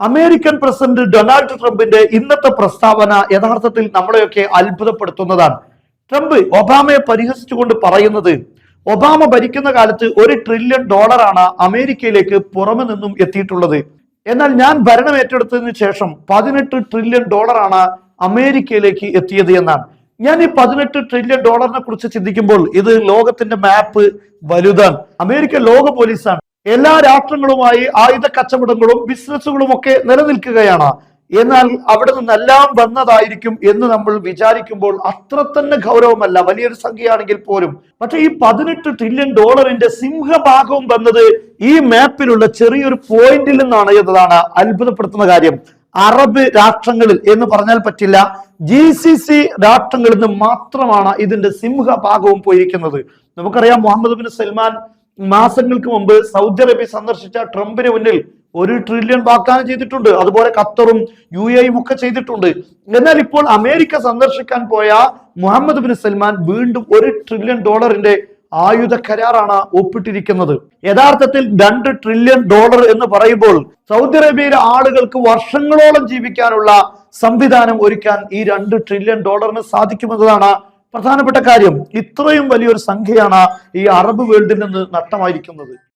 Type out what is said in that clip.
American president Donald ട്രംപിന്റെ ഇന്നത്തെ പ്രസ്താവന യഥാർത്ഥത്തിൽ നമ്മളെയൊക്കെ അത്ഭുതപ്പെടുത്തുന്നതാണ്. ട്രംപ് ഒബാമയെ പരിഹസിച്ചുകൊണ്ട് പറയുന്നത് ഒബാമ ഭരിക്കുന്ന കാലത്ത് ഒരു ട്രില്യൺ ഡോളറാണ് അമേരിക്കയിലേക്ക് പുറമെ നിന്നും എത്തിയിട്ടുള്ളത്. എന്നാൽ ഞാൻ ഭരണം ഏറ്റെടുത്തതിന് ശേഷം പതിനെട്ട് ട്രില്യൺ ഡോളറാണ് അമേരിക്കയിലേക്ക് എത്തിയത് എന്നാണ്. ഞാൻ ഈ പതിനെട്ട് ട്രില്യൺ ഡോളറിനെ കുറിച്ച് ചിന്തിക്കുമ്പോൾ ഇത് ലോകത്തിന്റെ മാപ്പ് വലുതാണ്. അമേരിക്ക ലോക പോലീസാണ്. എല്ലാ രാഷ്ട്രങ്ങളുമായി ആയുധ കച്ചവടങ്ങളും ബിസിനസ്സുകളും ഒക്കെ നിലനിൽക്കുകയാണ്. എന്നാൽ അവിടെ നിന്നെല്ലാം വന്നതായിരിക്കും എന്ന് നമ്മൾ വിചാരിക്കുമ്പോൾ അത്ര തന്നെ ഗൗരവമല്ല. വലിയൊരു സംഖ്യയാണെങ്കിൽ പോലും. പക്ഷെ ഈ പതിനെട്ട് ട്രില്യൺ ഡോളറിന്റെ സിംഹഭാഗവും വന്നത് ഈ മാപ്പിലുള്ള ചെറിയൊരു പോയിന്റിൽ നിന്നാണ് എന്നതാണ് അത്ഭുതപ്പെടുത്തുന്ന കാര്യം. അറബ് രാഷ്ട്രങ്ങളിൽ എന്ന് പറഞ്ഞാൽ പറ്റില്ല. ജി സി സി രാഷ്ട്രങ്ങളിൽ നിന്ന് മാത്രമാണ് ഇതിന്റെ സിംഹഭാഗവും പോയിരിക്കുന്നത്. നമുക്കറിയാം മുഹമ്മദ് ബിൻ സൽമാൻ മാസങ്ങൾക്ക് മുമ്പ് സൗദി അറേബ്യ സന്ദർശിച്ച ട്രംപിന് മുന്നിൽ ഒരു ട്രില്യൺ വാഗ്ദാനം ചെയ്തിട്ടുണ്ട്. അതുപോലെ ഖത്തറും യു എയും ഒക്കെ ചെയ്തിട്ടുണ്ട്. എന്നാൽ ഇപ്പോൾ അമേരിക്ക സന്ദർശിക്കാൻ പോയ മുഹമ്മദ് ബിൻ സൽമാൻ വീണ്ടും ഒരു ട്രില്യൺ ഡോളറിന്റെ ആയുധ കരാറാണ് ഒപ്പിട്ടിരിക്കുന്നത്. യഥാർത്ഥത്തിൽ രണ്ട് ട്രില്യൺ ഡോളർ എന്ന് പറയുമ്പോൾ സൗദി അറേബ്യയിലെ ആളുകൾക്ക് വർഷങ്ങളോളം ജീവിക്കാനുള്ള സംവിധാനം ഒരുക്കാൻ ഈ രണ്ട് ട്രില്യൺ ഡോളറിന് സാധിക്കുമെന്നതാണ് പ്രധാനപ്പെട്ട കാര്യം ഇത്രയും വലിയൊരു സംഖ്യയാണ് ഈ അറബ് വേൾഡിൽ നിന്ന് നഷ്ടമായിരിക്കുന്നത്.